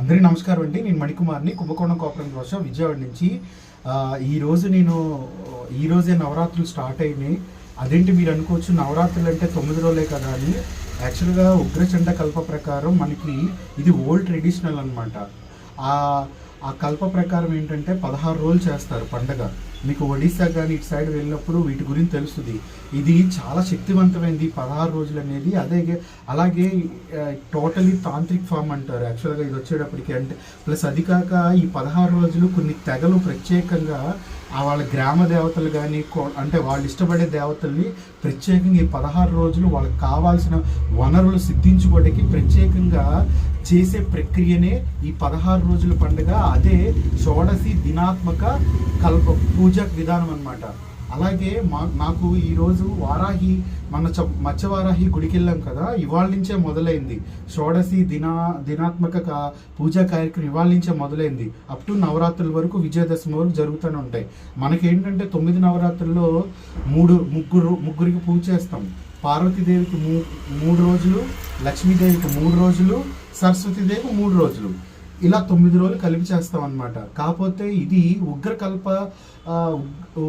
అందరికీ నమస్కారం అండి. నేను మణికుమార్ని. కుంభకోణం కోపరం కోసం విజయవాడ నుంచి. ఈరోజు ఈ రోజు నేను ఈ రోజే నవరాత్రులు స్టార్ట్ అయినాయి. అదేంటి మీరు అనుకోవచ్చు నవరాత్రులు అంటే తొమ్మిది రోజులే కదా అని. యాక్చువల్గా ఉగ్రచండ కల్ప ప్రకారం మనకి ఇది ఓల్డ్ ట్రెడిషనల్ అనమాట ఆ ఆ కల్ప ప్రకారం ఏంటంటే పదహారు రోజులు చేస్తారు పండగ. మీకు ఒడిశా కానీ ఇటు సైడ్ వెళ్ళినప్పుడు వీటి గురించి తెలుస్తుంది. ఇది చాలా శక్తివంతమైనది పదహారు రోజులు అనేది అదే అలాగే టోటలీ తాంత్రిక్ ఫామ్ అంటారు. యాక్చువల్గా ఇది వచ్చేటప్పటికి అంటే ప్లస్ అది కాక ఈ పదహారు రోజులు కొన్ని తెగలు ప్రత్యేకంగా ఆ వాళ్ళ గ్రామ దేవతలు కానీ అంటే వాళ్ళు ఇష్టపడే దేవతల్ని ప్రత్యేకంగా ఈ పదహారు రోజులు వాళ్ళకి కావాల్సిన వనరులు సిద్ధించుకోవడానికి ప్రత్యేకంగా చేసే ప్రక్రియనే ఈ పదహారు రోజుల పండుగ. అదే షోడశి దినాత్మక కల్ప పూజ విధానం అన్నమాట. అలాగే మా నాకు ఈరోజు వారాహి మన చ మత్స్యవారాహి గుడికి వెళ్ళాం కదా ఇవాళ నుంచే మొదలైంది. షోడశి దినా దినాత్మక పూజా కార్యక్రమం ఇవాళ నుంచే మొదలైంది. అప్ టు నవరాత్రుల వరకు విజయదశమి వరకు జరుగుతూనే ఉంటాయి. మనకేంటంటే తొమ్మిది నవరాత్రుల్లో మూడు ముగ్గురు ముగ్గురికి పూజ చేస్తాం. పార్వతీదేవికి మూ మూడు రోజులు లక్ష్మీదేవికి మూడు రోజులు సరస్వతీదేవికి మూడు రోజులు. ఇలా తొమ్మిది రోజులు కలిపి చేస్తాం అనమాట కాకపోతే ఇది ఉగ్రకల్ప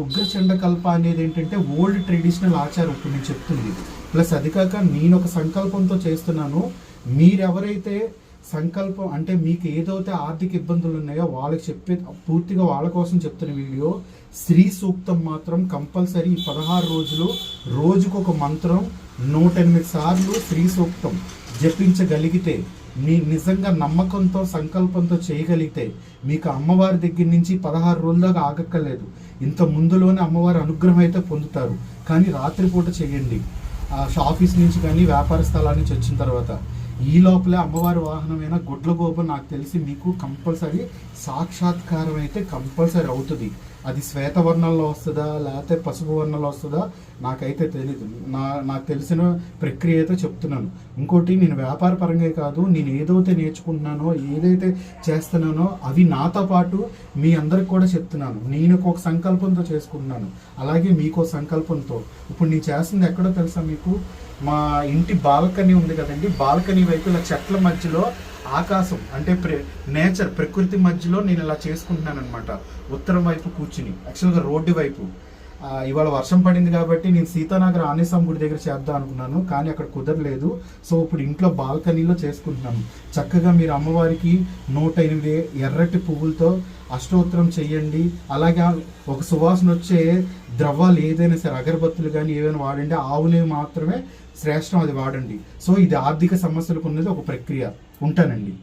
ఉగ్రచండకల్ప ఉగ్రచండ కల్ప అనేది ఏంటంటే ఓల్డ్ ట్రెడిషనల్ ఆచారం ఇప్పుడు నేను చెప్తుంది. ప్లస్ అది కాక నేను ఒక సంకల్పంతో చేస్తున్నాను. మీరెవరైతే సంకల్పం అంటే మీకు ఏదైతే ఆర్థిక ఇబ్బందులు ఉన్నాయో వాళ్ళకి చెప్పే పూర్తిగా వాళ్ళ కోసం చెప్తున్న వీడియో స్త్రీ సూక్తం మాత్రం కంపల్సరీ ఈ పదహారు రోజులు రోజుకు ఒక మంత్రం నూట ఎనిమిది సార్లు స్త్రీ సూక్తం జపించగలిగితే మీ నిజంగా నమ్మకంతో సంకల్పంతో చేయగలిగితే మీకు అమ్మవారి దగ్గర నుంచి పదహారు రోజుల దాకా ఆగక్కర్లేదు. ఇంత ముందులోనే అమ్మవారి అనుగ్రహం అయితే పొందుతారు. కానీ రాత్రిపూట చేయండి. ఆ ఆఫీస్ నుంచి కానీ వ్యాపార స్థలాల నుంచి వచ్చిన తర్వాత ఈ లోపలే అమ్మవారి వాహనమైన గుడ్ల గోపం నాకు తెలిసి మీకు కంపల్సరీ సాక్షాత్కారం అయితే కంపల్సరీ అవుతుంది. అది శ్వేతవర్ణంలో వస్తుందా లేకపోతే పసుపు వర్ణంలో వస్తుందా నాకైతే తెలియదు నా నాకు తెలిసిన ప్రక్రియ అయితే చెప్తున్నాను. ఇంకోటి నేను వ్యాపార పరంగా కాదు నేను ఏదైతే నేర్చుకుంటున్నానో ఏదైతే చేస్తున్నానో అవి నాతో పాటు మీ అందరికి కూడా చెప్తున్నాను. నేను ఒక సంకల్పంతో చేసుకుంటున్నాను. అలాగే మీకో సంకల్పంతో. ఇప్పుడు నేను చేస్తుంది ఎక్కడో తెలుసా మీకు? మా ఇంటి బాల్కనీ ఉంది కదండి బాల్కనీ వైపు ఇలా చెట్ల మధ్యలో ఆకాశం అంటే ప్ర నేచర్ ప్రకృతి మధ్యలో నేను ఇలా చేసుకుంటున్నాను అనమాట ఉత్తరం వైపు కూర్చుని యాక్చువల్గా రోడ్డు వైపు. ఇవాళ వర్షం పడింది కాబట్టి నేను సీతానగర్ ఆనేసాం గుడి దగ్గర చేద్దాం అనుకున్నాను కానీ అక్కడ కుదరలేదు. సో ఇప్పుడు ఇంట్లో బాల్కనీలో చేసుకుంటున్నాను. చక్కగా మీరు అమ్మవారికి నూట ఎనిమిది ఎర్రటి పువ్వులతో అష్టోత్తరం చెయ్యండి. అలాగే ఒక సువాసన వచ్చే ద్రవాలు ఏదైనా సరే అగరబత్తులు కానీ ఏవైనా వాడండి. ఆవునేవి మాత్రమే శ్రేష్టం అది వాడండి. సో ఇది ఆర్థిక సమస్యలకు ఉన్నది ఒక ప్రక్రియ. ఉంటానండి.